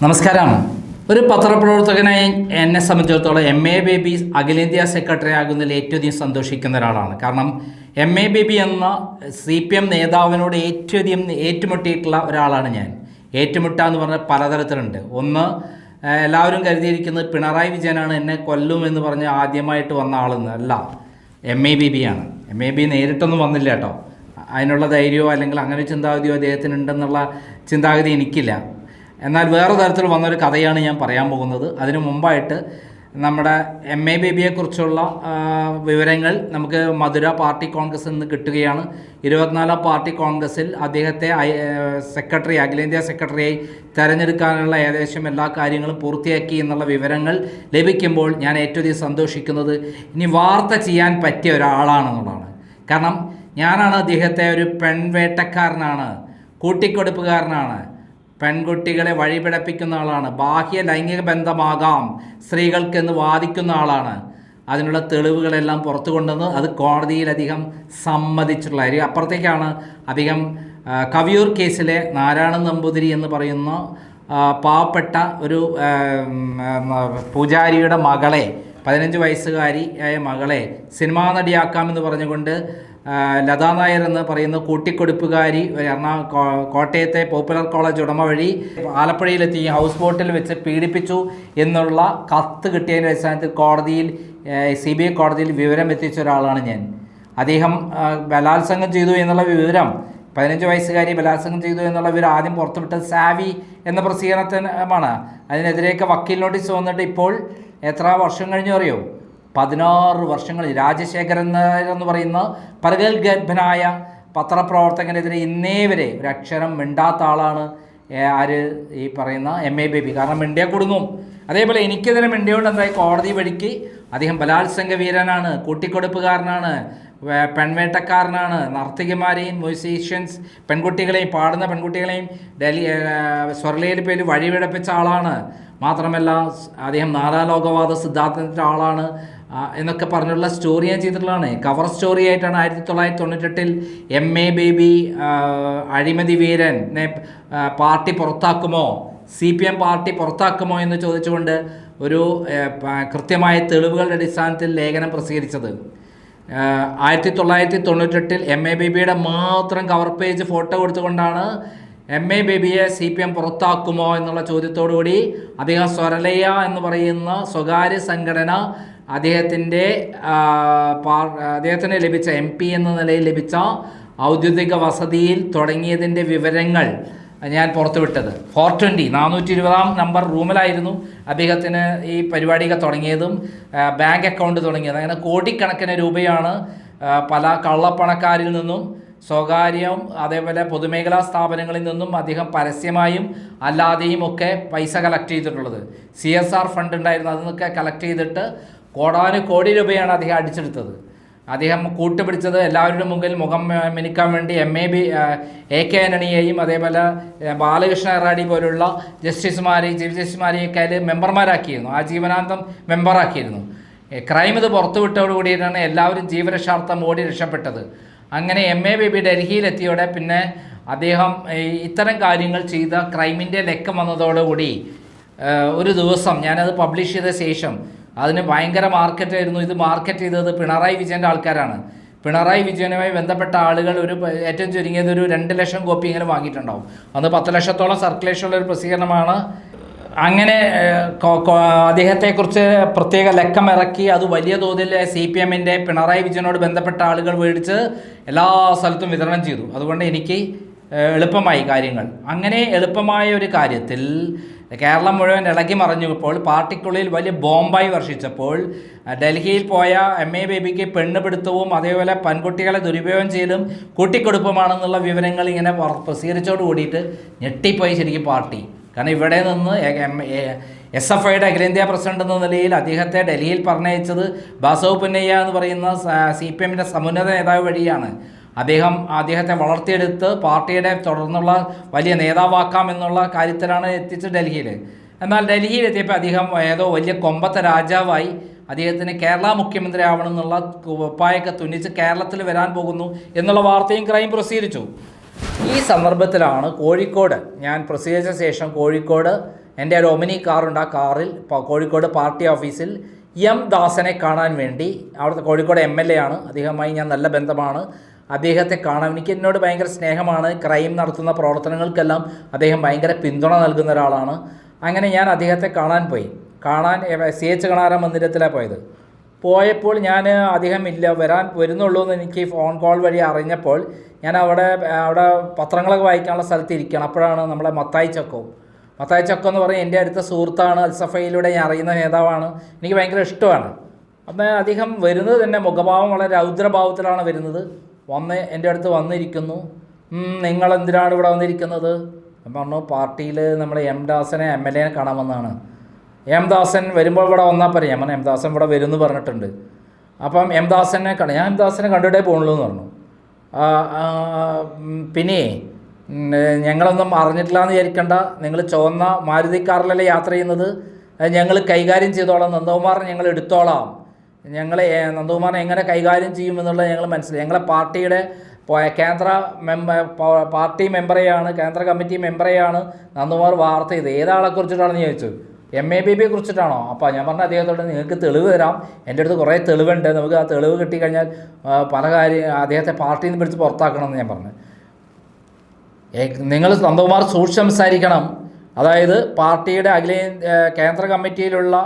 നമസ്കാരം. ഒരു പത്രപ്രവർത്തകനായി എന്നെ സംബന്ധിച്ചിടത്തോളം എം എ ബേബി അഖിലേന്ത്യാ സെക്രട്ടറി ആകുന്നതിൽ ഏറ്റവും അധികം സന്തോഷിക്കുന്ന ഒരാളാണ്. കാരണം എം എ ബേബി എന്ന സി പി എം നേതാവിനോട് ഏറ്റവും അധികം ഏറ്റുമുട്ടിയിട്ടുള്ള ഒരാളാണ് ഞാൻ. ഏറ്റുമുട്ടുക എന്ന് പറഞ്ഞാൽ പലതരത്തിലുണ്ട്. ഒന്ന് എല്ലാവരും കരുതിയിരിക്കുന്നത് പിണറായി വിജയനാണ് എന്നെ കൊല്ലുമെന്ന് പറഞ്ഞ് ആദ്യമായിട്ട് വന്ന ആളെന്ന്. അല്ല എം എ ബി ബി ആണ്. എം എ ബി നേരിട്ടൊന്നും വന്നില്ല കേട്ടോ. അതിനുള്ള ധൈര്യമോ അല്ലെങ്കിൽ അങ്ങനെ ചിന്താഗതിയോ അദ്ദേഹത്തിനുണ്ടെന്നുള്ള ചിന്താഗതി എനിക്കില്ല. എന്നാൽ വേറെ തരത്തിൽ വന്നൊരു കഥയാണ് ഞാൻ പറയാൻ പോകുന്നത്. അതിനു മുമ്പായിട്ട് നമ്മുടെ എം എ ബേബിയെക്കുറിച്ചുള്ള വിവരങ്ങൾ നമുക്ക് മധുര പാർട്ടി കോൺഗ്രസിൽ നിന്ന് കിട്ടുകയാണ്. ഇരുപത്തിനാലാം പാർട്ടി കോൺഗ്രസിൽ അദ്ദേഹത്തെ സെക്രട്ടറി അഖിലേന്ത്യാ സെക്രട്ടറിയായി തെരഞ്ഞെടുക്കാനുള്ള ഏകദേശം എല്ലാ കാര്യങ്ങളും പൂർത്തിയാക്കി എന്നുള്ള വിവരങ്ങൾ ലഭിക്കുമ്പോൾ ഞാൻ ഏറ്റവും അധികം സന്തോഷിക്കുന്നത് ഇനി വാർത്ത ചെയ്യാൻ പറ്റിയ ഒരാളാണെന്നുള്ളതാണ്. കാരണം ഞാനാണ് അദ്ദേഹത്തെ ഒരു പെൺവേട്ടക്കാരനാണ് കൂട്ടിക്കൊടുപ്പുകാരനാണ്. പെൺകുട്ടികളെ വഴിപിടപ്പിക്കുന്ന ആളാണ്. ബാഹ്യ ലൈംഗിക ബന്ധമാകാം. സ്ത്രീകൾക്കെന്ന് വാദിക്കുന്ന ആളാണ്. അതിനുള്ള തെളിവുകളെല്ലാം പുറത്തു കൊണ്ടുവന്ന് അത് കോടതിയിൽ അധികം സമ്മതിച്ചിട്ടുള്ള കാര്യം. അപ്പുറത്തേക്കാണ് അധികം കവിയൂർ കേസിലെ നാരായണ നമ്പൂതിരി എന്ന് പറയുന്ന പാവപ്പെട്ട ഒരു പൂജാരിയുടെ മകളെ പതിനഞ്ച് വയസ്സുകാരിയായ മകളെ സിനിമാ നടിയാക്കാമെന്ന് പറഞ്ഞുകൊണ്ട് ലതാ നായർ എന്ന് പറയുന്ന കൂട്ടിക്കൊടുപ്പുകാരി എറണാ കോട്ടയത്തെ പോപ്പുലർ കോളേജ് ഉടമ വഴി ആലപ്പുഴയിലെത്തി ഹൗസ് ബോട്ടിൽ വെച്ച് പീഡിപ്പിച്ചു എന്നുള്ള കത്ത് കിട്ടിയതിന്റെ അടിസ്ഥാനത്തിൽ കോടതിയിൽ സി ബി ഐ കോടതിയിൽ വിവരം എത്തിച്ച ഒരാളാണ് ഞാൻ. അദ്ദേഹം ബലാത്സംഗം ചെയ്തു എന്നുള്ള വിവരം പതിനഞ്ച് വയസ്സുകാരി ബലാത്സംഗം ചെയ്തു എന്നുള്ള വിവരം ആദ്യം പുറത്തുവിട്ടത് സാവി എന്ന പ്രസിദ്ധീകരണത്തിനാണ്. അതിനെതിരെയൊക്കെ വക്കീൽ നോട്ടീസ് വന്നിട്ട് ഇപ്പോൾ എത്ര വർഷം കഴിഞ്ഞു അറിയോ? പതിനാറ് വർഷങ്ങൾ. രാജശേഖരൻ എന്ന് പറയുന്ന പരകൽഗർഭനായ പത്രപ്രവർത്തകനെതിരെ ഇന്നേ വരെ ഒരു അക്ഷരം മിണ്ടാത്ത ആളാണ് ആര് ഈ പറയുന്ന എം എ ബേബി കാരണം മിണ്ടിയ കൊടുങ്ങും. അതേപോലെ എനിക്കെതിരെ മിണ്ടിയോണ്ട് എന്തായി? കോടതി വഴിക്ക് അദ്ദേഹം ബലാത്സംഗ വീരനാണ് കൂട്ടിക്കൊടുപ്പുകാരനാണ്. പെൺവേട്ടക്കാരനാണ്. നർത്തകിമാരെയും മ്യൂസീഷ്യൻസ് പെൺകുട്ടികളെയും പാടുന്ന പെൺകുട്ടികളെയും ഡൽഹി സ്വർലയിൽ പേര് വഴിവിടപ്പിച്ച ആളാണ്. മാത്രമല്ല അദ്ദേഹം നാലാലോകവാദ സിദ്ധാന്തത്തിന്റെ ആളാണ്. എന്നൊക്കെ പറഞ്ഞുള്ള സ്റ്റോറി ഞാൻ ചെയ്തിട്ടുള്ളതാണ്. കവർ സ്റ്റോറി ആയിട്ടാണ് ആയിരത്തി തൊള്ളായിരത്തി തൊണ്ണൂറ്റെട്ടിൽ എം എ ബേബി അഴിമതി വീരൻ നെ പാർട്ടി പുറത്താക്കുമോ? സി പി എം പാർട്ടി പുറത്താക്കുമോ എന്ന് ചോദിച്ചുകൊണ്ട് ഒരു കൃത്യമായ തെളിവുകളുടെ അടിസ്ഥാനത്തിൽ ലേഖനം പ്രസിദ്ധീകരിച്ചത്. ആയിരത്തി തൊള്ളായിരത്തി തൊണ്ണൂറ്റെട്ടിൽ എം എ ബേബിയുടെ മാത്രം കവർ പേജ് ഫോട്ടോ കൊടുത്തുകൊണ്ടാണ് എം എ ബേബിയെ സി പി എം പുറത്താക്കുമോ എന്നുള്ള ചോദ്യത്തോടുകൂടി അദ്ദേഹം സ്വരലയ എന്ന് പറയുന്ന സ്വകാര്യ സംഘടന അദ്ദേഹത്തിന്റെ അദ്ദേഹത്തിന് ലഭിച്ച എം എന്ന നിലയിൽ ലഭിച്ച ഔദ്യോഗിക വസതിയിൽ തുടങ്ങിയതിന്റെ വിവരങ്ങൾ ഞാൻ പുറത്തുവിട്ടത് ഫോർ ട്വന്റി നാനൂറ്റി ഇരുപതാം നമ്പർ റൂമിലായിരുന്നു അദ്ദേഹത്തിന് ഈ പരിപാടിയൊക്കെ തുടങ്ങിയതും ബാങ്ക് അക്കൗണ്ട് തുടങ്ങിയത്. അങ്ങനെ കോടിക്കണക്കിന് രൂപയാണ് പല കള്ളപ്പണക്കാരിൽ നിന്നും സ്വകാര്യം അതേപോലെ പൊതുമേഖലാ സ്ഥാപനങ്ങളിൽ നിന്നും അദ്ദേഹം പരസ്യമായും അല്ലാതെയും ഒക്കെ പൈസ കളക്ട് ചെയ്തിട്ടുള്ളത്. സി എസ് ആർ ഫണ്ട് ഉണ്ടായിരുന്നു അതിൽ നിന്നൊക്കെ കളക്ട് ചെയ്തിട്ട് കോടാനു കോടി രൂപയാണ് അദ്ദേഹം അടിച്ചെടുത്തത്. അദ്ദേഹം കൂട്ടുപിടിച്ചത് എല്ലാവരുടെ മുമ്പിൽ മുഖം മിനുക്കാൻ വേണ്ടി M A B A K ആന്റണിയെയും അതേപോലെ ബാലകൃഷ്ണ എറാഡി പോലുള്ള ജസ്റ്റിസുമാരെയും ചീഫ് ജസ്റ്റിസുമാരെയൊക്കെ അതിൽ മെമ്പർമാരാക്കിയിരുന്നു. ആ ജീവനാന്തം മെമ്പറാക്കിയിരുന്നു. ക്രൈം ഇത് പുറത്തുവിട്ടതോടുകൂടിയിട്ടാണ് എല്ലാവരും ജീവരക്ഷാർത്ഥം ഓടി രക്ഷപ്പെട്ടത്. അങ്ങനെ എം എ ബേബി ഡൽഹിയിലെത്തിയോടെ പിന്നെ അദ്ദേഹം ഇത്തരം കാര്യങ്ങൾ ചെയ്ത ക്രൈമിന്റെ ലക്കം വന്നതോടുകൂടി ഒരു ദിവസം ഞാനത് പബ്ലിഷ് ചെയ്ത ശേഷം അതിന് ഭയങ്കര മാർക്കറ്റായിരുന്നു. ഇത് മാർക്കറ്റ് ചെയ്തത് പിണറായി വിജയന്റെ ആൾക്കാരാണ്. പിണറായി വിജയനുമായി ബന്ധപ്പെട്ട ആളുകൾ ഒരു ഏറ്റവും ചുരുങ്ങിയത് ഒരു രണ്ട് ലക്ഷം കോപ്പി ഇങ്ങനെ വാങ്ങിയിട്ടുണ്ടാവും. അന്ന് പത്ത് ലക്ഷത്തോളം സർക്കുലേഷൻ ഉള്ള ഒരു പ്രസിദ്ധീകരണമാണ്. അങ്ങനെ അദ്ദേഹത്തെക്കുറിച്ച് പ്രത്യേക ലക്കം ഇറക്കി അത് വലിയ തോതിൽ സി പി എമ്മിന്റെ പിണറായി വിജയനോട് ബന്ധപ്പെട്ട ആളുകൾ മേടിച്ച് എല്ലാ സ്ഥലത്തും വിതരണം ചെയ്തു. അതുകൊണ്ട് എനിക്ക് എളുപ്പമായി കാര്യങ്ങൾ. അങ്ങനെ എളുപ്പമായ ഒരു കാര്യത്തിൽ കേരളം മുഴുവൻ ഇളകി മറിഞ്ഞപ്പോൾ പാർട്ടിക്കുള്ളിൽ വലിയ ബോംബായി വർഷിച്ചപ്പോൾ ഡൽഹിയിൽ പോയ എം എ ബേബിക്ക് പെണ്ണുപിടുത്തവും അതേപോലെ പെൺകുട്ടികളെ ദുരുപയോഗം ചെയ്തും കൂട്ടിക്കൊടുപ്പുമാണെന്നുള്ള വിവരങ്ങൾ ഇങ്ങനെ പ്രസിദ്ധീകരിച്ചോട് കൂടിയിട്ട് ഞെട്ടിപ്പോയി ശരിക്കും പാർട്ടി. കാരണം ഇവിടെ നിന്ന് എസ് എഫ് ഐയുടെ അഖിലേന്ത്യാ പ്രസിഡന്റ് എന്ന നിലയിൽ അദ്ദേഹത്തെ ഡൽഹിയിൽ പറഞ്ഞയച്ചത് ബാസവ് പുന്നയ്യ എന്ന് പറയുന്ന സി പി എമ്മിന്റെ സമുന്നത നേതാവ് വഴിയാണ്. അദ്ദേഹം അദ്ദേഹത്തെ വളർത്തിയെടുത്ത് പാർട്ടിയുടെ തുടർന്നുള്ള വലിയ നേതാവാക്കാം എന്നുള്ള കാര്യത്തിലാണ് എത്തിച്ചത് ഡൽഹിയിൽ എന്നാൽ ഡൽഹിയിൽ എത്തിയപ്പോൾ അദ്ദേഹം ഏതോ വലിയ കൊമ്പത്തെ രാജാവായി അദ്ദേഹത്തിന് കേരള മുഖ്യമന്ത്രി ആവണം എന്നുള്ള ഉപ്പായൊക്കെ തുന്നിച്ച് കേരളത്തിൽ വരാൻ പോകുന്നു എന്നുള്ള വാർത്തയും ക്രൈം പ്രസിദ്ധീകരിച്ചു. ഈ സന്ദർഭത്തിലാണ് കോഴിക്കോട് ഞാൻ പ്രസിദ്ധീകരിച്ച ശേഷം കോഴിക്കോട് എന്റെ ഒരു ഒമിനി കാറുണ്ട് ആ കാറിൽ കോഴിക്കോട് പാർട്ടി ഓഫീസിൽ എം ദാസനെ കാണാൻ വേണ്ടി അവിടുത്തെ കോഴിക്കോട് എം എൽ എ ആണ്. അദ്ദേഹമായി ഞാൻ നല്ല ബന്ധമാണ്. അദ്ദേഹത്തെ കാണാൻ എനിക്ക് എന്നോട് ഭയങ്കര സ്നേഹമാണ്. ക്രൈം നടത്തുന്ന പ്രവർത്തനങ്ങൾക്കെല്ലാം അദ്ദേഹം ഭയങ്കര പിന്തുണ നൽകുന്ന ഒരാളാണ്. അങ്ങനെ ഞാൻ അദ്ദേഹത്തെ കാണാൻ പോയി. കാണാൻ സി എച്ച് കണാര മന്ദിരത്തിലാണ് പോയത്. പോയപ്പോൾ ഞാൻ അദ്ദേഹം ഇല്ല വരാൻ വരുന്നുള്ളൂ എന്ന് എനിക്ക് ഫോൺ കോൾ വഴി അറിഞ്ഞപ്പോൾ ഞാൻ അവിടെ അവിടെ പത്രങ്ങളൊക്കെ വായിക്കാനുള്ള സ്ഥലത്ത് ഇരിക്കണം. അപ്പോഴാണ് നമ്മളെ മത്തായി ചക്കോ. മത്തായി ചക്കോ എന്ന് പറഞ്ഞാൽ എന്റെ അടുത്ത സുഹൃത്താണ് അൽസഫയിലൂടെ ഞാൻ അറിയുന്ന നേതാവാണ്. എനിക്ക് ഭയങ്കര ഇഷ്ടമാണ്. അപ്പം അദ്ദേഹം വരുന്നത് തന്നെ മുഖഭാവം വളരെ രൗദ്രഭാവത്തിലാണ് വരുന്നത്. വന്ന് എന്റെ അടുത്ത് വന്നിരിക്കുന്നു. "ഉം, നിങ്ങൾ എന്തിനാണ് ഇവിടെ വന്നിരിക്കുന്നത്? പറഞ്ഞു പാർട്ടിയിൽ നമ്മൾ എം ദാസനെ എം എൽ എനെ കാണാൻ വന്നതാണ്. എം ദാസൻ വരുമ്പോൾ ഇവിടെ വന്നാൽ പറയാം ഞാൻ പറഞ്ഞു എം ദാസൻ ഇവിടെ വരും എന്ന് പറഞ്ഞിട്ടുണ്ട്. അപ്പം എം ദാസനെ കണ്ട ഞാൻ എം ദാസനെ കണ്ടിട്ടേ പോകുള്ളൂ എന്ന് പറഞ്ഞു. പിന്നെ ഞങ്ങളൊന്നും അറിഞ്ഞിട്ടില്ല എന്ന് വിചാരിക്കണ്ട. നിങ്ങൾ ചുവന്ന മാരുതി കാറിലല്ലേ യാത്ര ചെയ്യുന്നത്? ഞങ്ങൾ കൈകാര്യം ചെയ്തോളാം. നന്ദകുമാറിനെ ഞങ്ങൾ എടുത്തോളാം. ഞങ്ങൾ നന്ദകുമാറിനെ എങ്ങനെ കൈകാര്യം ചെയ്യുമെന്നുള്ളത് ഞങ്ങൾ മനസ്സിലായി. ഞങ്ങളെ പാർട്ടിയുടെ കേന്ദ്ര മെമ്പർ പാർട്ടി മെമ്പറെയാണ് കേന്ദ്ര കമ്മിറ്റി മെമ്പറെയാണ് നന്ദകുമാർ വാർത്ത ചെയ്തത്. ഏതാളെ കുറിച്ചിട്ടാണെന്ന് ചോദിച്ചു? എം എ ബി ബിയെ കുറിച്ചിട്ടാണോ? അപ്പോൾ ഞാൻ പറഞ്ഞ അദ്ദേഹത്തോട് നിങ്ങൾക്ക് തെളിവ് തരാം. എന്റെ അടുത്ത് കുറേ തെളിവുണ്ട്. നമുക്ക് ആ തെളിവ് കിട്ടിക്കഴിഞ്ഞാൽ പല കാര്യം അദ്ദേഹത്തെ പാർട്ടിയിൽ നിന്ന് പിടിച്ച് പുറത്താക്കണമെന്ന് ഞാൻ പറഞ്ഞു. നിങ്ങൾ നന്ദകുമാർ സൂക്ഷിച്ച് സംസാരിക്കണം. അതായത് പാർട്ടിയുടെ അഖിലേ കേന്ദ്ര കമ്മിറ്റിയിലുള്ള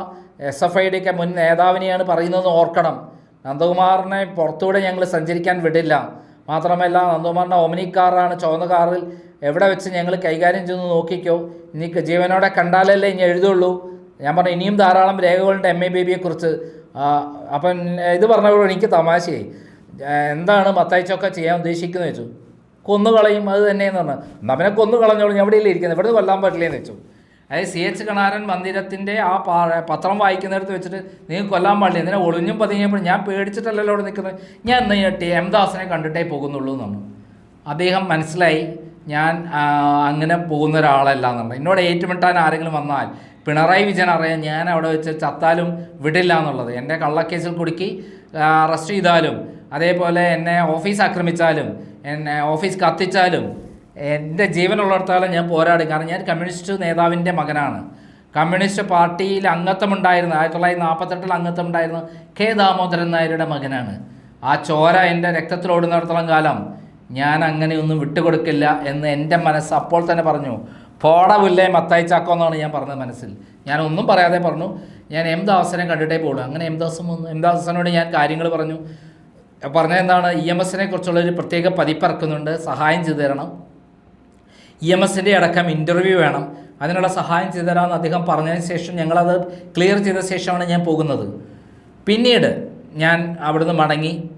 എസ് എഫ് ഐയുടെയൊക്കെ മുൻ നേതാവിനെയാണ് പറയുന്നതെന്ന് ഓർക്കണം. നന്ദകുമാറിനെ പുറത്തൂടെ ഞങ്ങൾ സഞ്ചരിക്കാൻ വിടില്ല. മാത്രമല്ല നന്ദകുമാറിന്റെ ഒമിനി കാറാണ്. ചുവന്ന കാറിൽ എവിടെ വെച്ച് ഞങ്ങൾ കൈകാര്യം ചെയ്ത് നോക്കിക്കോ. ഇനി ജീവനോടെ കണ്ടാലല്ലേ ഇനി എഴുതുള്ളൂ. ഞാൻ പറഞ്ഞു ഇനിയും ധാരാളം രേഖകളുണ്ട് എം എ ബേബിയെക്കുറിച്ച് അപ്പം ഇത് പറഞ്ഞപ്പോൾ എനിക്ക് തമാശയായി. എന്താണ് മത്തായിച്ചൊക്കെ ചെയ്യാൻ ഉദ്ദേശിക്കുന്നത് വെച്ചു? കൊന്നുകളയും അത് തന്നെയെന്ന് പറഞ്ഞു. എന്നാൽ പിന്നെ കൊന്നു കളഞ്ഞോളൂ ഞാൻ എവിടെയല്ലേ ഇരിക്കുന്നത്? ഇവിടെ കൊല്ലാൻ പറ്റില്ലേന്ന് വെച്ചു. അതായത് സി എച്ച് കണാരൻ മന്ദിരത്തിന്റെ ആ പത്രം വായിക്കുന്നിടത്ത് വെച്ചിട്ട് നീ കൊല്ലാൻ പാടില്ല എന്തിനാ ഒളിഞ്ഞും പതിഞ്ഞപ്പോൾ ഞാൻ പേടിച്ചിട്ടല്ലല്ലോ അവിടെ നിൽക്കുന്നത്. ഞാൻ ഇന്ന് ടി എം ദാസിനെ കണ്ടിട്ടേ പോകുന്നുള്ളൂ എന്ന് പറഞ്ഞു. അദ്ദേഹം മനസ്സിലായി ഞാൻ അങ്ങനെ പോകുന്ന ഒരാളല്ല എന്നുള്ളത് എന്നോട് ഏറ്റുമുട്ടാൻ ആരെങ്കിലും വന്നാൽ പിണറായി വിജയൻ അറിയാൻ ഞാൻ അവിടെ വെച്ച് ചത്താലും വിടില്ല എന്നുള്ളത്. എന്റെ കള്ളക്കേസിൽ കുടുക്കി അറസ്റ്റ് ചെയ്താലും അതേപോലെ എന്നെ ഓഫീസ് ആക്രമിച്ചാലും എന്നെ ഓഫീസ് കത്തിച്ചാലും എന്റെ ജീവനുള്ളിടത്തോളം ഞാൻ പോരാടും. കാരണം ഞാൻ കമ്മ്യൂണിസ്റ്റ് നേതാവിന്റെ മകനാണ്. കമ്മ്യൂണിസ്റ്റ് പാർട്ടിയിൽ അംഗത്വമുണ്ടായിരുന്നു. ആയിരത്തി തൊള്ളായിരത്തി നാൽപ്പത്തെട്ടിൽ അംഗത്വമുണ്ടായിരുന്നു കെ ദാമോദരൻ നായരുടെ മകനാണ്. ആ ചോര എന്റെ രക്തത്തിലോടുന്നിടത്തോളം കാലം ഞാൻ അങ്ങനെയൊന്നും വിട്ടുകൊടുക്കില്ല എന്ന് എന്റെ മനസ്സ് അപ്പോൾ തന്നെ പറഞ്ഞു. പോടവില്ലേ മത്തായി ചാക്കോ എന്നാണ് ഞാൻ പറഞ്ഞത് മനസ്സിൽ. ഞാൻ ഒന്നും പറയാതെ പറഞ്ഞു. ഞാൻ എം ദാസനെ കണ്ടിട്ടേ പോകുള്ളൂ അങ്ങനെ എം ദാസം വന്നു എം ദാസനോട് ഞാൻ കാര്യങ്ങൾ പറഞ്ഞു. പറഞ്ഞത് എന്താണ്? ഇ എം എസിനെ കുറിച്ചുള്ളൊരു പ്രത്യേക പതിപ്പിറക്കുന്നുണ്ട് സഹായം ചെയ്തു തരണം. ഇ എം എസിന്റെ അടക്കം ഇന്റർവ്യൂ വേണം. അതിനുള്ള സഹായം ചെയ്തു തരാമെന്ന് അദ്ദേഹം പറഞ്ഞതിന് ശേഷം ഞങ്ങളത് ക്ലിയർ ചെയ്ത ശേഷമാണ് ഞാൻ പോകുന്നത്. പിന്നീട് ഞാൻ അവിടുന്ന് മടങ്ങി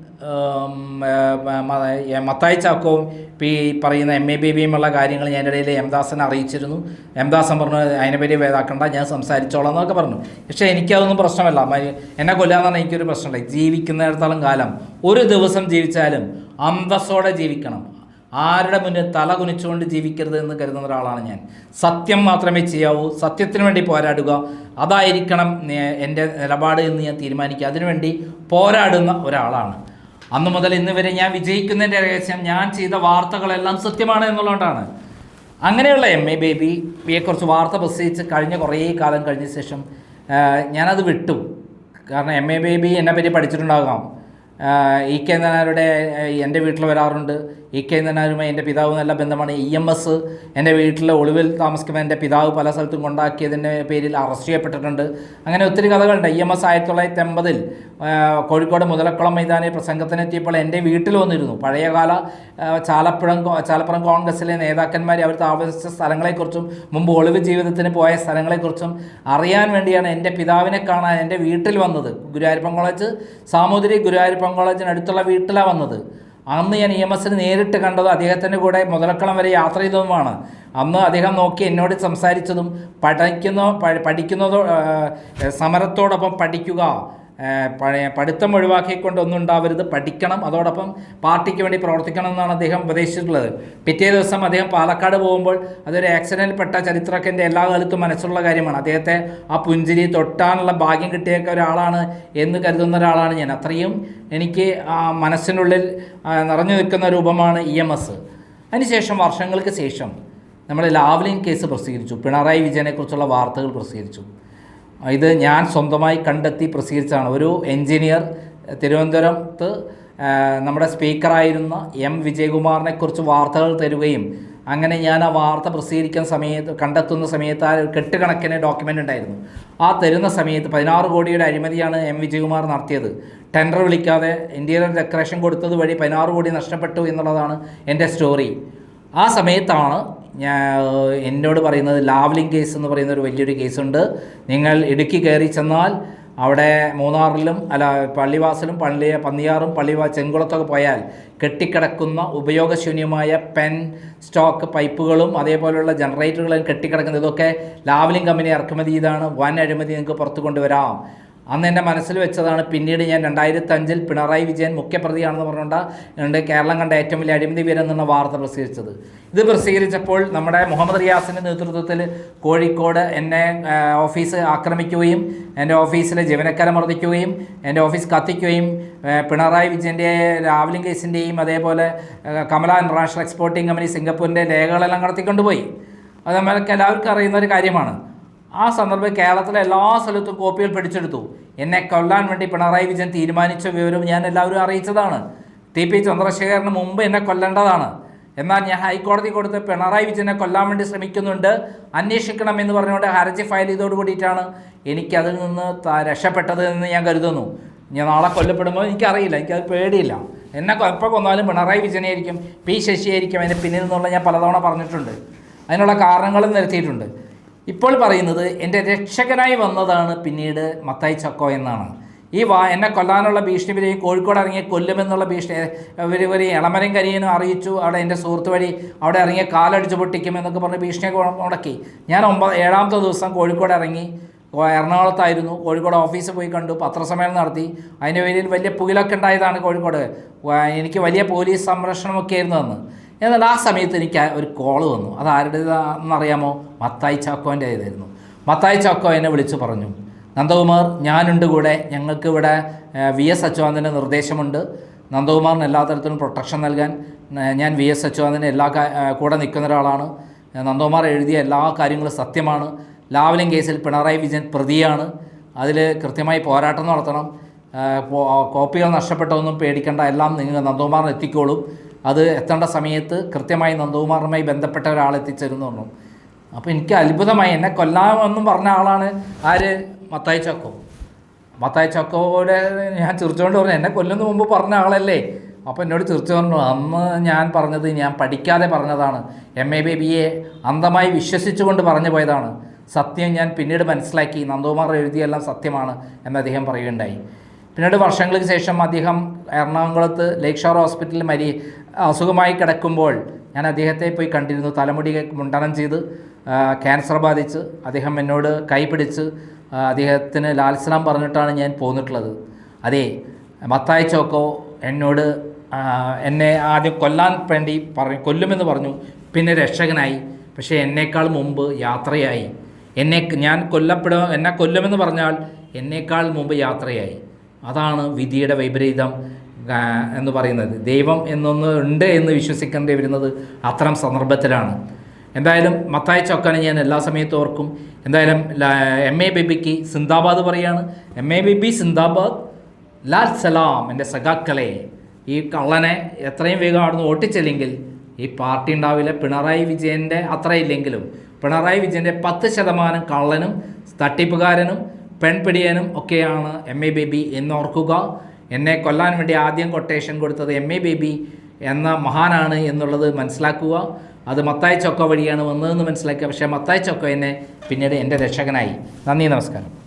മത്തായി ചാക്കോവും പി പറയുന്ന എം എ ബേബിയുമുള്ള കാര്യങ്ങൾ ഞാൻ ഇടയിൽ എംദാസനെ അറിയിച്ചിരുന്നു. എംദാസൻ പറഞ്ഞു അതിനെപ്പറ്റി വേദാക്കണ്ട ഞാൻ സംസാരിച്ചോളാം എന്നൊക്കെ പറഞ്ഞു. പക്ഷേ എനിക്കതൊന്നും പ്രശ്നമല്ല. എന്നെ എന്നെ കൊല്ലാന്നാണ് എനിക്കൊരു പ്രശ്നമില്ല ജീവിക്കുന്നിടത്തോളം കാലം ഒരു ദിവസം ജീവിച്ചാലും അന്തസ്സോടെ ജീവിക്കണം. ആരുടെ മുന്നിൽ തല കുനിച്ചുകൊണ്ട് ജീവിക്കരുത് എന്ന് കരുതുന്ന ഒരാളാണ് ഞാൻ. സത്യം മാത്രമേ ചെയ്യാവൂ. സത്യത്തിന് വേണ്ടി പോരാടുക. അതായിരിക്കണം എന്റെ നിലപാട് എന്ന് ഞാൻ തീരുമാനിക്കുക. അതിനുവേണ്ടി പോരാടുന്ന ഒരാളാണ്. അന്ന് മുതൽ ഇന്ന് വരെ ഞാൻ വിജയിക്കുന്നതിന്റെ രഹസ്യം ഞാൻ ചെയ്ത വാർത്തകളെല്ലാം സത്യമാണ് എന്നുള്ളതുകൊണ്ടാണ്. അങ്ങനെയുള്ള എം എ ബേബിയെക്കുറിച്ച് വാർത്ത പ്രസിദ്ധിച്ച് കഴിഞ്ഞ കുറേ കാലം കഴിഞ്ഞ ശേഷം ഞാനത് വിട്ടു. കാരണം എം എ ബേബി എന്നെ പറ്റി പഠിച്ചിട്ടുണ്ടാകാം. ഇ കെ നായരുടെ എന്റെ വീട്ടിൽ വരാറുണ്ട്. ഇ കെ നായരുമായി എന്റെ പിതാവ് നല്ല ബന്ധമാണ്. ഇ എം എസ് എന്റെ വീട്ടിൽ ഒളിവിൽ താമസിക്കുമ്പോൾ എന്റെ പിതാവ് പല സ്ഥലത്തും കൊണ്ടാക്കിയതിന്റെ പേരിൽ അറസ്റ്റ് ചെയ്യപ്പെട്ടിട്ടുണ്ട്. അങ്ങനെ ഒത്തിരി കഥകളുണ്ട്. ഇ എം എസ് ആയിരത്തി തൊള്ളായിരത്തി എൺപതിൽ കോഴിക്കോട് മുതലക്കുളം മൈതാനിൽ പ്രസംഗത്തിനെത്തിയപ്പോൾ എന്റെ വീട്ടിൽ വന്നിരുന്നു. പഴയകാല ചാലപ്പുഴം ചാലപ്പുറം കോൺഗ്രസിലെ നേതാക്കന്മാർ അവർ താമസിച്ച സ്ഥലങ്ങളെക്കുറിച്ചും മുമ്പ് ഒളിവ് ജീവിതത്തിന് പോയ സ്ഥലങ്ങളെക്കുറിച്ചും അറിയാൻ വേണ്ടിയാണ് എന്റെ പിതാവിനെ കാണാൻ എന്റെ വീട്ടിൽ വന്നത്. ഗുരുവായൂരപ്പൻ കോളേജ് സാമൂതിരി ഗുരുവായൂരപ്പൻ കോളേജിന് അടുത്തുള്ള വീട്ടിലാണ് വന്നത്. അന്ന് ഞാൻ ഇ എം എസിന് നേരിട്ട് കണ്ടത് അദ്ദേഹത്തിന്റെ കൂടെ മുതലക്കളം വരെ യാത്ര ചെയ്തതുമാണ്. അന്ന് അദ്ദേഹം നോക്കി എന്നോട് സംസാരിച്ചതും പഠിക്കുന്ന പഠിക്കുന്നതോ സമരത്തോടൊപ്പം പഠിക്കുക പഴയ പഠിത്തം ഒഴിവാക്കിക്കൊണ്ട് ഒന്നും ഉണ്ടാവരുത്. പഠിക്കണം. അതോടൊപ്പം പാർട്ടിക്ക് വേണ്ടി പ്രവർത്തിക്കണം എന്നാണ് അദ്ദേഹം ഉപദേശിച്ചിട്ടുള്ളത് പിറ്റേ ദിവസം അദ്ദേഹം പാലക്കാട് പോകുമ്പോൾ അതൊരു ആക്സിഡന്റിൽ പെട്ട ചരിത്രമൊക്കെ എന്റെ എല്ലാ കാലത്തും മനസ്സുള്ള കാര്യമാണ്. അദ്ദേഹത്തെ ആ പുഞ്ചിരി തൊട്ടാനുള്ള ഭാഗ്യം കിട്ടിയൊക്കെ ഒരാളാണ് എന്ന് കരുതുന്ന ഒരാളാണ് ഞാൻ. അത്രയും എനിക്ക് മനസ്സിനുള്ളിൽ നിറഞ്ഞു നിൽക്കുന്ന രൂപമാണ് ഇ എം എസ്. അതിനുശേഷം വർഷങ്ങൾക്ക് ശേഷം നമ്മൾ ലാവ്ലിൻ കേസ് പ്രസിദ്ധീകരിച്ചു. പിണറായി വിജയനെക്കുറിച്ചുള്ള വാർത്തകൾ പ്രസിദ്ധീകരിച്ചു. ഇത് ഞാൻ സ്വന്തമായി കണ്ടെത്തി പ്രസിദ്ധീകരിച്ചതാണ്. ഒരു എൻജിനീയർ തിരുവനന്തപുരത്ത് നമ്മുടെ സ്പീക്കറായിരുന്ന എം വിജയകുമാറിനെക്കുറിച്ച് വാർത്തകൾ തരുകയും അങ്ങനെ ഞാൻ ആ വാർത്ത പ്രസിദ്ധീകരിക്കുന്ന സമയത്ത് കണ്ടെത്തുന്ന സമയത്ത് ആ കെട്ടുകണക്കിന് ഡോക്യുമെന്റ് ഉണ്ടായിരുന്നു. ആ തരുന്ന സമയത്ത് പതിനാറ് കോടിയുടെ അഴിമതിയാണ് എം വിജയകുമാർ നടത്തിയത്. ടെൻഡർ വിളിക്കാതെ ഇന്റീരിയർ ഡെക്കറേഷൻ കൊടുത്തത് വഴി പതിനാറ് കോടി നഷ്ടപ്പെട്ടു എന്നുള്ളതാണ് എന്റെ സ്റ്റോറി. ആ സമയത്താണ് ഞാൻ എന്നോട് പറയുന്നത് ലാവ്ലിംഗ് കേസ് എന്ന് പറയുന്ന ഒരു വലിയൊരു കേസുണ്ട്. നിങ്ങൾ ഇടുക്കി കയറി ചെന്നാൽ അവിടെ മൂന്നാറിലും അല്ല പള്ളിവാസലും പള്ളി പന്നിയാറും പള്ളിവാ ചെങ്കുളത്തൊക്കെ പോയാൽ കെട്ടിക്കിടക്കുന്ന ഉപയോഗശൂന്യമായ പെൻ സ്റ്റോക്ക് പൈപ്പുകളും അതേപോലെയുള്ള ജനറേറ്ററുകളും കെട്ടിക്കിടക്കുന്ന ഇതൊക്കെ ലാവ്ലിംഗ് കമ്പനി ഇറക്കുമതി ചെയ്താണ്. വൻ അഴിമതി നിങ്ങൾക്ക് പുറത്തു കൊണ്ടുവരാം. അന്ന് എന്റെ മനസ്സിൽ വെച്ചതാണ് പിന്നീട് ഞാൻ രണ്ടായിരത്തി അഞ്ചിൽ പിണറായി വിജയൻ മുഖ്യപ്രതിയാണെന്ന് പറഞ്ഞുകൊണ്ട് കേരളം കണ്ട ഏറ്റവും വലിയ അഴിമതി വീരൻ എന്ന വാർത്ത പ്രസിദ്ധീകരിച്ചത്. ഇത് പ്രസിദ്ധീകരിച്ചപ്പോൾ നമ്മുടെ മുഹമ്മദ് റിയാസിന്റെ നേതൃത്വത്തിൽ കോഴിക്കോട് എന്നെ ഓഫീസ് ആക്രമിക്കുകയും എന്റെ ഓഫീസിലെ ജീവനക്കാരെ മർദ്ദിക്കുകയും എന്റെ ഓഫീസ് കത്തിക്കുകയും പിണറായി വിജയന്റെ രാവലിംഗ് കേസിന്റെയും അതേപോലെ കമല ഇന്റർനാഷണൽ എക്സ്പോർട്ടിംഗ് കമ്പനി സിംഗപ്പൂരിന്റെ രേഖകളെല്ലാം കടത്തിക്കൊണ്ടുപോയി. അത് നമ്മൾക്ക് എല്ലാവർക്കും അറിയുന്ന ഒരു കാര്യമാണ്. ആ സന്ദർഭം കേരളത്തിലെ എല്ലാ സ്ഥലത്തും കോപ്പികൾ പിടിച്ചെടുത്തു. എന്നെ കൊല്ലാൻ വേണ്ടി പിണറായി വിജയൻ തീരുമാനിച്ച വിവരം ഞാൻ എല്ലാവരും അറിയിച്ചതാണ്. ടി പി ചന്ദ്രശേഖരന് മുമ്പ് എന്നെ കൊല്ലേണ്ടതാണ്. എന്നാൽ ഞാൻ ഹൈക്കോടതി കൊടുത്ത് പിണറായി വിജയനെ കൊല്ലാൻ വേണ്ടി ശ്രമിക്കുന്നുണ്ട്. അന്വേഷിക്കണം എന്ന് പറഞ്ഞുകൊണ്ട് ഹർജി ഫയൽ ചെയ്തോട് കൂടിയിട്ടാണ് എനിക്കതിൽ നിന്ന് രക്ഷപ്പെട്ടത് എന്ന് ഞാൻ കരുതുന്നു. ഞാൻ നാളെ കൊല്ലപ്പെടുമ്പോൾ എനിക്കറിയില്ല. എനിക്കത് പേടിയില്ല. എന്നെ എപ്പോൾ കൊന്നാലും പിണറായി വിജയനായിരിക്കും പി ശശിയായിരിക്കും അതിന് പിന്നിൽ നിന്നുള്ള ഞാൻ പലതവണ പറഞ്ഞിട്ടുണ്ട്. അതിനുള്ള കാരണങ്ങളും നിരത്തിയിട്ടുണ്ട്. ഇപ്പോൾ പറയുന്നത് എന്റെ രക്ഷകനായി വന്നതാണ് പിന്നീട് മത്തായി ചക്കോ എന്നാണ്. ഈ വാ എന്നെ കൊല്ലാനുള്ള ഭീഷണി വരെയും കോഴിക്കോട് ഇറങ്ങിയ കൊല്ലുമെന്നുള്ള ഭീഷണി ഇവർ ഇളമരം കരിയനും അറിയിച്ചു. അവിടെ എന്റെ സുഹൃത്ത് വഴി അവിടെ ഇറങ്ങിയ കാലടിച്ച് പൊട്ടിക്കും എന്നൊക്കെ പറഞ്ഞ് ഭീഷണിയൊക്കെ മുടക്കി ഞാൻ ഒമ്പത് ഏഴാമത്തെ ദിവസം കോഴിക്കോട് ഇറങ്ങി. എറണാകുളത്തായിരുന്നു. കോഴിക്കോട് ഓഫീസിൽ പോയി കണ്ടു. പത്രസമ്മേളനം നടത്തി. അതിന്റെ പേരിൽ വലിയ പുകിലൊക്കെ ഉണ്ടായതാണ് കോഴിക്കോട്. എനിക്ക് വലിയ പോലീസ് സംരക്ഷണമൊക്കെ ആയിരുന്നു അന്ന്. എന്നാൽ ആ സമയത്ത് എനിക്ക് ഒരു കോൾ വന്നു. അത് ആരുടേതാണെന്നറിയാമോ മത്തായി ചാക്കോന്റെ ഇതായിരുന്നു മത്തായി ചാക്കോ എന്നെ വിളിച്ചു പറഞ്ഞു നന്ദകുമാർ ഞാനുണ്ട് കൂടെ. ഞങ്ങൾക്ക് ഇവിടെ വി എസ് അച്യുതാനന്ദന്റെ നിർദ്ദേശമുണ്ട്. നന്ദകുമാറിന് എല്ലാ തരത്തിലും പ്രൊട്ടക്ഷൻ നൽകാൻ ഞാൻ വി എസ് അച്യുതാനന്ദന്റെ എല്ലാ കൂടെ നിൽക്കുന്ന ഒരാളാണ്. നന്ദകുമാർ എഴുതിയ എല്ലാ കാര്യങ്ങളും സത്യമാണ്. ലാവലിംഗ് കേസിൽ പിണറായി വിജയൻ പ്രതിയാണ്. അതിൽ കൃത്യമായി പോരാട്ടം നടത്തണം. കോപ്പികൾ നഷ്ടപ്പെട്ടതൊന്നും പേടിക്കേണ്ട. എല്ലാം നിങ്ങൾ നന്ദകുമാറിന് എത്തിക്കോളും. അത് എത്തേണ്ട സമയത്ത് കൃത്യമായി നന്ദകുമാറുമായി ബന്ധപ്പെട്ട ഒരാൾ എത്തിച്ചേരുന്നു പറഞ്ഞു. അപ്പോൾ എനിക്ക് അത്ഭുതമായി എന്നെ കൊല്ലാമെന്നും പറഞ്ഞ ആളാണ് ആര്? മത്തായി ചക്കോ. മത്തായി ചക്കോയുടെ ഞാൻ ചിരിച്ചുകൊണ്ട് പറഞ്ഞു എന്നെ കൊല്ലുന്ന മുമ്പ് പറഞ്ഞ ആളല്ലേ? അപ്പോൾ എന്നോട് ചിരിച്ചു പറഞ്ഞു അന്ന് ഞാൻ പറഞ്ഞത് ഞാൻ പഠിക്കാതെ പറഞ്ഞതാണ്. എം എ ബി എ അന്ധമായി വിശ്വസിച്ചുകൊണ്ട് പറഞ്ഞു പോയതാണ്. സത്യം ഞാൻ പിന്നീട് മനസ്സിലാക്കി. നന്ദകുമാർ എഴുതിയെല്ലാം സത്യമാണ് എന്ന് അദ്ദേഹം പറയുകയുണ്ടായി. പിന്നീട് വർഷങ്ങൾക്ക് ശേഷം അദ്ദേഹം എറണാകുളത്ത് ലേക്ക് ഷോർ ഹോസ്പിറ്റലിൽ മരി അസുഖമായി കിടക്കുമ്പോൾ ഞാൻ അദ്ദേഹത്തെ പോയി കണ്ടിരുന്നു. തലമുടി മുണ്ടനം ചെയ്ത് ക്യാൻസർ ബാധിച്ച് അദ്ദേഹം എന്നോട് കൈപിടിച്ച് അദ്ദേഹത്തിന് ലാൽസലാം പറഞ്ഞിട്ടാണ് ഞാൻ പോന്നിട്ടുള്ളത്. അതെ മത്തായി ചോക്കോ എന്നോട് എന്നെ ആദ്യം കൊല്ലാൻ വേണ്ടി പറഞ്ഞു കൊല്ലുമെന്ന് പറഞ്ഞു. പിന്നെ രക്ഷകനായി. പക്ഷേ എന്നേക്കാൾ മുമ്പ് യാത്രയായി. എന്നെ ഞാൻ കൊല്ലപ്പെടുക എന്നെ കൊല്ലുമെന്ന് പറഞ്ഞാൽ എന്നേക്കാൾ മുമ്പ് യാത്രയായി. അതാണ് വിധിയുടെ വൈപരീതം. എന്ന് പറയുന്നത്. ദൈവം എന്നൊന്ന് ഉണ്ട് എന്ന് വിശ്വസിക്കേണ്ടി വരുന്നത് അത്തരം സന്ദർഭത്തിലാണ്. എന്തായാലും മത്തായി ചൊക്കാനെ ഞാൻ എല്ലാ സമയത്തും ഓർക്കും. എന്തായാലും എം എ ബിബിക്ക് സിന്ദാബാദ് പറയാണ്. എം എ ബിബി സിന്ദാബാദ് ലാൽ സലാം എന്റെ സഖാക്കളെ ഈ കള്ളനെ എത്രയും വേഗം അവിടുന്ന് ഓട്ടിച്ചില്ലെങ്കിൽ ഈ പാർട്ടി ഉണ്ടാവില്ല. പിണറായി വിജയന്റെ അത്രയില്ലെങ്കിലും പിണറായി വിജയന്റെ പത്ത് ശതമാനം കള്ളനും തട്ടിപ്പുകാരനും പെൺപിടിയനും ഒക്കെയാണ് എം എ ബേബി എന്നോർക്കുക എന്നെ കൊല്ലാൻ വേണ്ടി ആദ്യം കൊട്ടേഷൻ കൊടുത്തത് എം എ ബേബി എന്ന മഹാനാണ് എന്നുള്ളത് മനസ്സിലാക്കുക. അത് മത്തായ ചൊക്ക വഴിയാണ് വന്നതെന്ന് മനസ്സിലാക്കുക. പക്ഷേ മത്തായ ചൊക്ക എന്നെ പിന്നീട് എന്റെ രക്ഷകനായി. നന്ദി നമസ്കാരം.